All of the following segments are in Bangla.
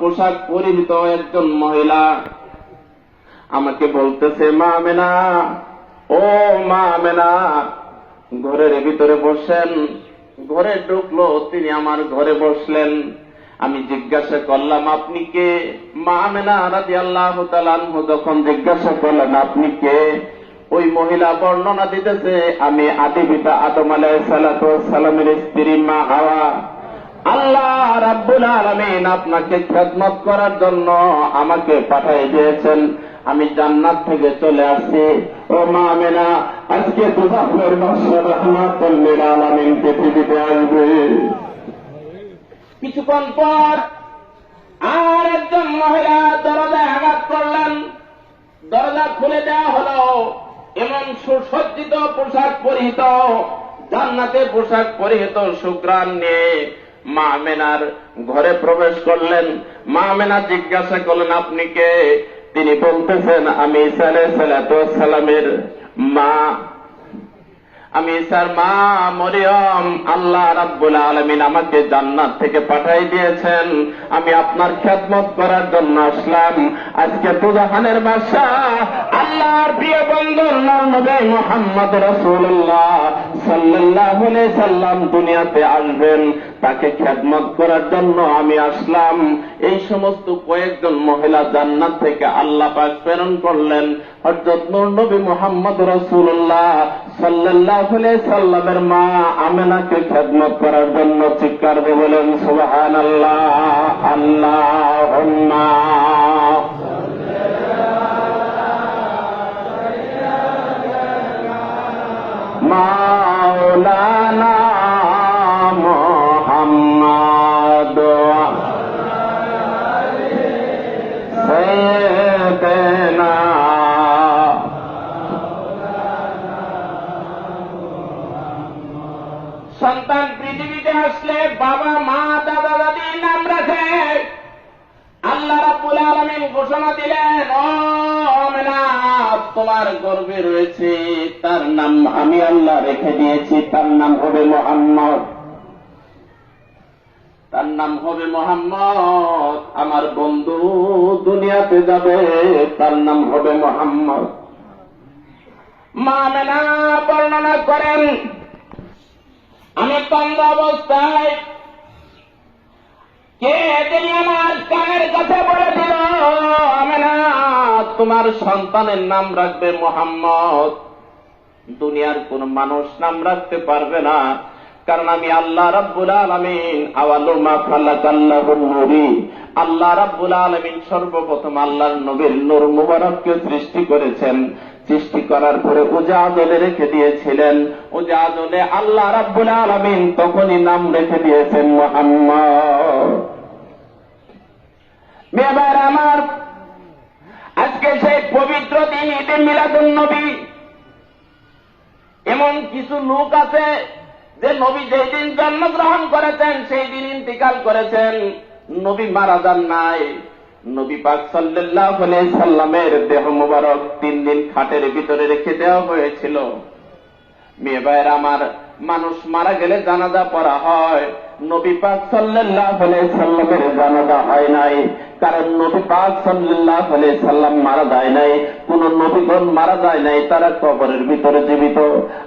পোশাক পরিহিত একজন মহিলা। আমাকে বলতেছে, মা মেনা, ও মা মেনা, ঘরের ভিতরে বসেন। ঘরে ঢুকলো, তিনি আমার ঘরে বসলেন। আমি জিজ্ঞাসা করলাম, আপনি কে? মা মেনা রাজি আল্লাহ যখন জিজ্ঞাসা করলেন, আপনি কে? ওই মহিলা বর্ণনা দিতেছে, আমি আদি পিতা আদম আলাহ সালামের স্ত্রী মা হাওয়া। আল্লাহ রাব্বুল আলামিন আপনাকে খেদমত করার জন্য আমাকে পাঠিয়ে দিয়েছেন। আমি জান্নাত থেকে চলে আসছি। ও মা আমেনা, আজকে তুজাফের মাসের রহমাতুল্লিল আলামিন পৃথিবীতে আসবে। কিছুক্ষণ পর আর একজন মহিলা দরজায় আঘাত করলেন। দরজা খুলে দেওয়া হলো। এমন সুসজ্জিত পোশাক পরিহিত, জান্নাতে পোশাক পরিহিত শুক্রান নিয়ে মা মেনার ঘরে প্রবেশ করলেন। মা মেনা জিজ্ঞাসা করলেন, আপনি কে? তিনি বলতেছেন, আমি ইসা সালামের মা। আমি স্যার মা মরিয়ম, আল্লাহ রাব্বুল আলমিন আমাকে জান্নাত থেকে পাঠাই দিয়েছেন। আমি আপনার খ্যাতমত করার জন্য আসলাম। আজকে তুজাহানের বাসা আল্লাহর প্রিয় বন্ধুর নাম নবী মোহাম্মদ রসুল্লাহ সাল্লাহ সাল্লাম দুনিয়াতে আসবেন, তাকে খ্যাতমত করার জন্য আমি আসলাম। এই সমস্ত কয়েকজন মহিলা জান্নাত থেকে আল্লাহ পাক প্রেরণ করলেন। হজরত নবী মোহাম্মদ রসুল্লাহ সাল্লাহ সাল্লামের মা আমেনাকে খেদমত করার জন্য চিৎকার বলেন সুবাহান আল্লাহ আল্লাহ মাওলানা মোহাম্মদ। সৈয়দনা সন্তান পৃথিবীতে আসলে বাবা, মা, দাদা, দাদি, নাম রাখে। আল্লাহ রাব্বুল আলামিন ঘোষণা দিলেন, ও তোমার গর্বে রয়েছে। তার নাম আমি আল্লাহ রেখে দিয়েছি। তার নাম হবে মোহাম্মদ। তার নাম হবে মোহাম্মদ। আমার বন্ধু দুনিয়াতে যাবে। তার নাম হবে মোহাম্মদ। মা মেনা বর্ণনা করেন। আমি তন্দ অবস্থায় কে তিনি আমার কানের কাছে বলে দিল? আমি না তোমার সন্তানের নাম রাখবে মোহাম্মদ। দুনিয়ার কোন মানুষ নাম রাখতে পারবে না। কারণ আমি আল্লাহ রাব্বুল আলমিন আওয়ালুমা খাল্লাকাল্লাহুল নবী। আল্লাহ রাব্বুল আলমিন সর্বপ্রথম আল্লাহর নবীর নূর মুবারককে সৃষ্টি করেছেন। সৃষ্টি করার পরে উজাদলে রেখে দিয়েছিলেন। উজাদলে আল্লাহ রাব্বুল আলমিন তখনই নাম রেখে দিয়েছেন মোহাম্মদ মেয়েবার আমার আজকে সেই পবিত্র দিন ঈদে মিলাদুল নবী। এমন কিছু লোক আছে যে নবী যেই দিন জন্মগ্রহণ করেছেন, সেই দিন ইন্তিকাল করেছেন। নবী মারা যান নাই। নবী পাক সাল্লাহ সাল্লামের দেহ মুবারক তিন দিন খাটের ভিতরে রেখে দেওয়া হয়েছিল। মেয়ে ভাইয়ের আমার, মানুষ মারা গেলে জানাজা পড়া হয়। নবী পাক সাল্লাহ সাল্লামের জানাজা হয় নাই। কারণ নবী পাক সাল্লাহ সাল্লাম মারা যায় নাই। কোন নবীগণ মারা যায় নাই, তারা কবরের ভিতরে জীবিত।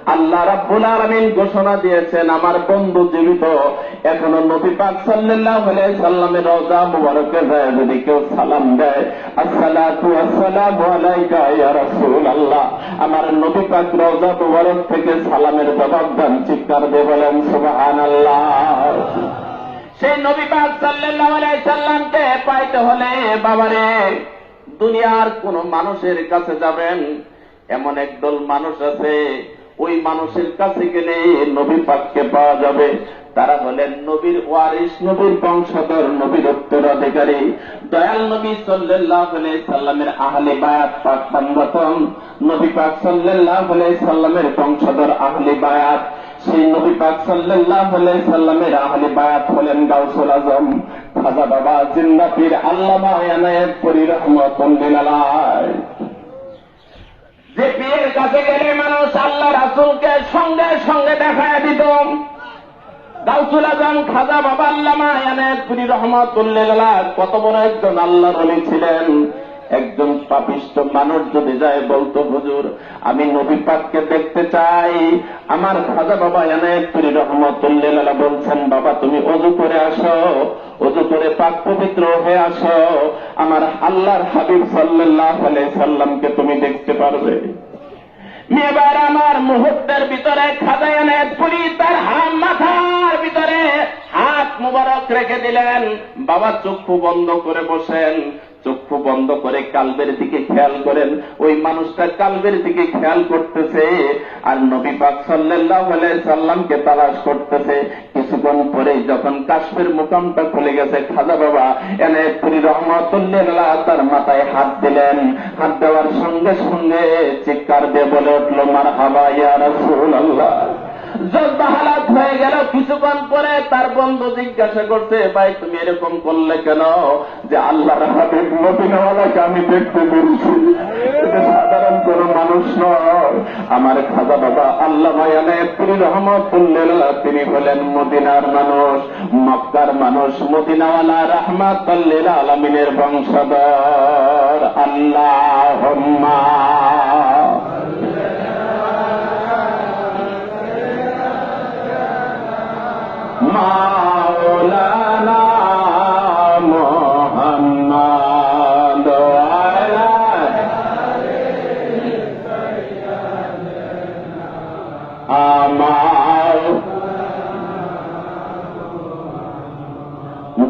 আল্লাহ রাব্বুল আলামিন ঘোষণা দিয়েছেন, আমার বন্ধু জীবিত। এখনও নবী পাক সাল্লাহ সাল্লামের রওজা মুবারকে যায় যদি কেউ সালাম দেয়, আসসালাতু আসসালামু আলাইকা ইয়া রাসূলুল্লাহ। আমার নবী পাক রওজা মুবারক থেকে সালামের জবাব দেন, চিৎকার দিয়ে বলেন, সুবহানাল্লাহ। সেই নবী পাক সাল্লাল্লাহু আলাইহি সাল্লামকে পাইতে হলে, বাবারে, দুনিয়ার কোন মানুষের কাছে যাবেন, এমন একদল মানুষ আছে, ওই মানুষের কাছে গেলে নবী পাককে পাওয়া যাবে। তারা হলেন নবীর ওয়ারিস নবীর বংশধর, নবীর উত্তরাধিকারী। দয়াল নবী সাল্লাহ সাল্লামের আহলে বায়াত পাক বান্ধতন নবী পাক সাল্লাহ সাল্লামের বংশধর আহলে বায়াত। সেই নবী পাক সাল্লাহ সাল্লামের আহলে বায়াত হলেন গাউসুল আজম। খাজা বাবা জিন্দা পীর আল্লামা এনায়েত পরি রহমতুল্লিল যে পীরের কাছে গেলে মানুষ আল্লাহ রাসুলকে সঙ্গে সঙ্গে দেখায় দিত। গাউসুল আজম, খাজা বাবা আল্লামা এনায়তপুরি রহমাতুল্লাহ কত বড় একজন আল্লাহর অলি ছিলেন। একজন পাপিষ্ট মানুষ যদি যায়, বলতো, হুজুর, আমি নবী পাককে দেখতে চাই। আমার খাজা বাবা এনায়তপুরি রহমতুল্লাহ বলছেন, বাবা, তুমি অজু করে আসো, অজু করে পাক পবিত্র হয়ে আসো। আমার আল্লাহর হাবিব সাল্লাহ সাল্লামকে তুমি দেখতে পারবে। এবার আমার মুহূর্তের ভিতরে খাজায়ানে পুলি তার হাত মাথার ভিতরে হাত মুবারক রেখে দিলেন। বাবা, চক্ষু বন্ধ করে বসেন। চক্ষু বন্ধ করে কালবের দিকে খেয়াল করেন। ওই মানুষটা কালবের দিকে খেয়াল করতেছে আর নবী পাক সাল্লাহ সাল্লামকে তালাশ করতেছে। কিছুক্ষণ পরে যখন কাশ্মীর মুকামটা খুলে গেছে, খাজা বাবা এনে পুরি রহমতুল্লাহ তার মাথায় হাত দিলেন। হাত দেওয়ার সঙ্গে সঙ্গে চিৎকার দিয়ে বলে উঠল মার হাবা ইয়া রসুল আল্লাহ হালাত হয়ে গেল, কিছুক্ষণ পরে তার বন্ধু জিজ্ঞাসা করছে, ভাই, তুমি এরকম করলে কেন? যে আল্লাহর হাবিব নবীনওয়ালাকে আমি দেখতে পেরেছি। সাধারণ কোন মানুষ নয়। আমার খাজা বাবা আল্লাহ পুরী রহমতুল্লাহ, তিনি হলেন মদিনার মানুষ, মক্কার মানুষ, মদিনাওয়ালা রহমাত আলমিনের বংশধর। আল্লাহ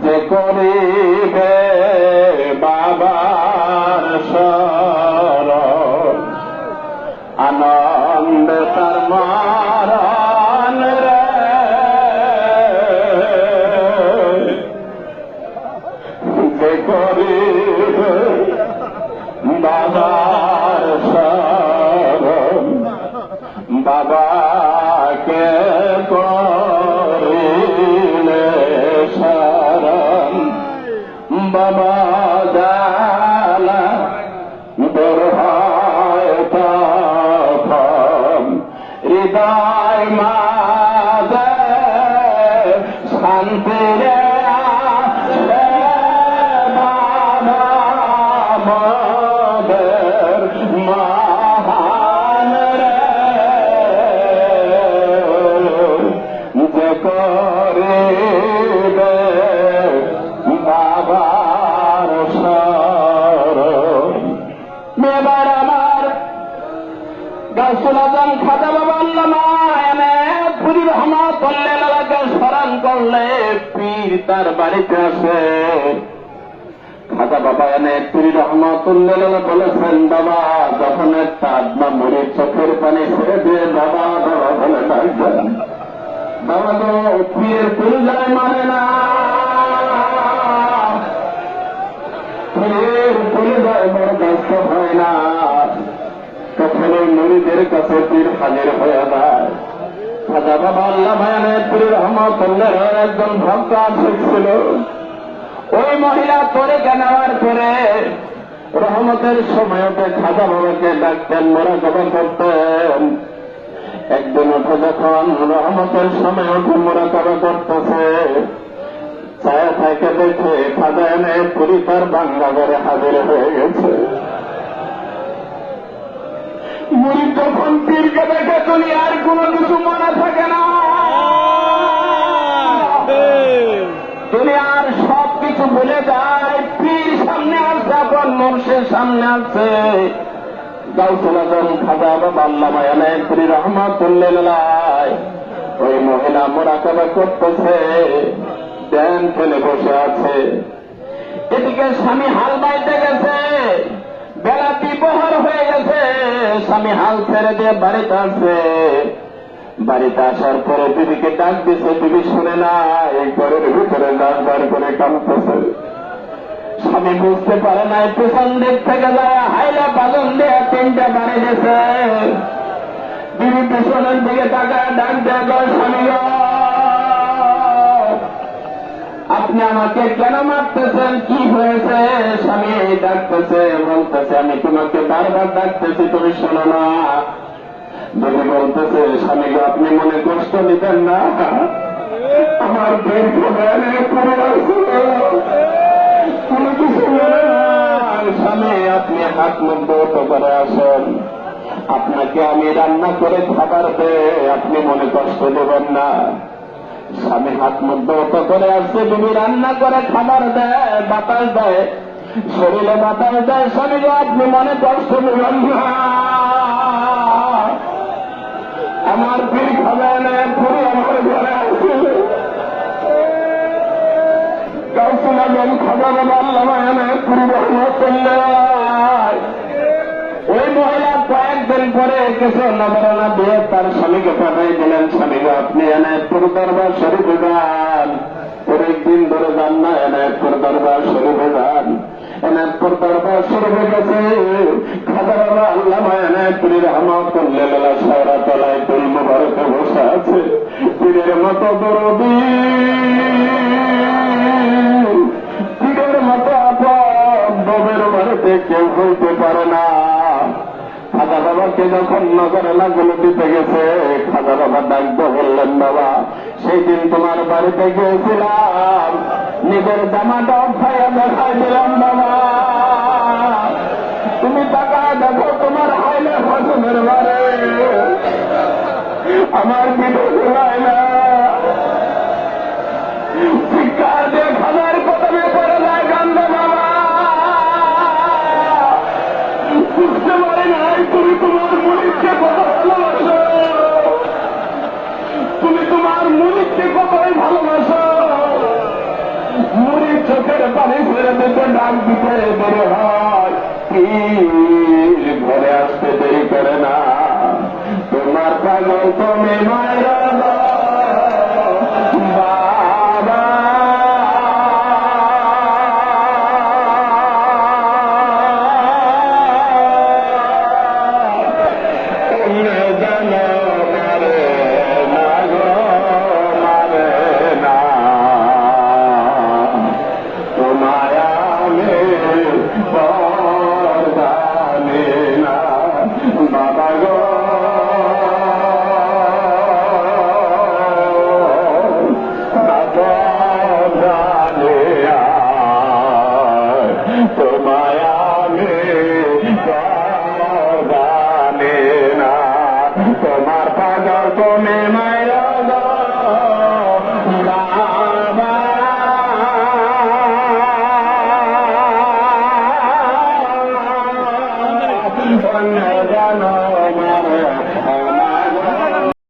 যে করিবে বাবার আনন্দ তার মারণ। বাবা জালা তার বাড়িতে আসে। খাজা বাবা এনে পুরী রহমতুল্লাহ বলেছেন, বাবা, যখন একটা আত্মা মরির চোখের পানি ছেড়ে দিয়ে বাবা বাবা বলে ডাকবেন বাবা তো পীরের পরিচয় মানে না। হয় না। ওই মরিদের কাছে পীর হাজির হয়ে যায়। খাজা বাবা আল্লাহ ভায়ানের পীর রহমতুল্লাহ একজন ভক্ত আশিক ছিল। ওই মহিলা তরিকা নেওয়ার পরে? রহমতের সময়তে খাজা বাবাকে ডাকতেন, মোরা জবা করতেন। একদিন উঠে যখন রহমতের সময় উঠে মোরা জবা করতেছে, ছায়া থাকে দেখে খাজা এনে পুরী তার বাংলা ঘরে হাজির হয়ে গেছে। মুড়ি যখন সামনে রহমাতুল্লাহ ওই মহিলা মোরাকাবা করতেছে, ধ্যান ফেলে বসে আছে। এদিকে স্বামী হাল বাইতে গেছে, বেলা বিবহার হয়ে গেছে। স্বামী হাল ছেড়ে দিয়ে বাড়িতে আসছে। বাড়িতে আসার পরে দিদিকে ডাক দিছে দিদি শুনে না, এই ঘরের ভিতরে ডাক বার করে কামতেছে স্বামী বুঝতে পারে না পেছন দিক থেকে যায়, হাইলা বাজন দিয়ে তিনটা বাড়ি গেছে। দিদি পেছনের দিকে তাকায়, ডাক দেয় স্বামী আপনি আমাকে কেন মারতেছেন? কি হয়েছে? স্বামী ডাকতেছে, বলতেছে, আমি তোমাকে বারবার ডাকতেছি, তুমি শোনো না। দিদি বলতেছে, স্বামী আপনি মনে কষ্ট নিতেন না? আমার পড়ে আছে কোনো কিছু মনে আপনি হাত মধ্যে করে আসেন আপনাকে আমি রান্না করে খাবার দে আপনি মনে কষ্ট দেবেন না। স্বামী হাত মধ্যে করে আসছে, তুমি রান্না করে খাবার দেয় বাতাস দেয় শরীরে বাতাস দেয় স্বামী আপনি মনে কষ্ট দেবেন না। আমার পীর খাবেন জন খাবার আল্লাহ পুরো রহমতুল্লাহ ওই মহিলা কয়েকদিন পরে কিছু নবরণা দিয়ে তার স্বামীকে পাঠাই দিলেন। স্বামীকে আপনি এনায়তপুর দরবার শরীফে যান অনেকদিন ধরে যান না এনায়তপুর দরবার শরীফে যান আল্লাহ তলায় তুল মুবারকে বসে আছে। পীরের মতো দরদি। বাবাকে যখন নজরে লাগল দিতে গেছে খাজা বাবা ডাকতে বললেন, বাবা সেই দিন তোমার বাড়িতে গিয়েছিলাম। নিজের জামাটা ভাইয়া দেখাই দিলাম, বাবা। তুমি টাকা দেখো তোমার হাইলে ফসলের বারে। আমার বিদেশ মুখে ডাক দিতে বেরো হয় পীর ঘরে আসতে দেরি করে না তোমার পাগল তুমি মায়েরা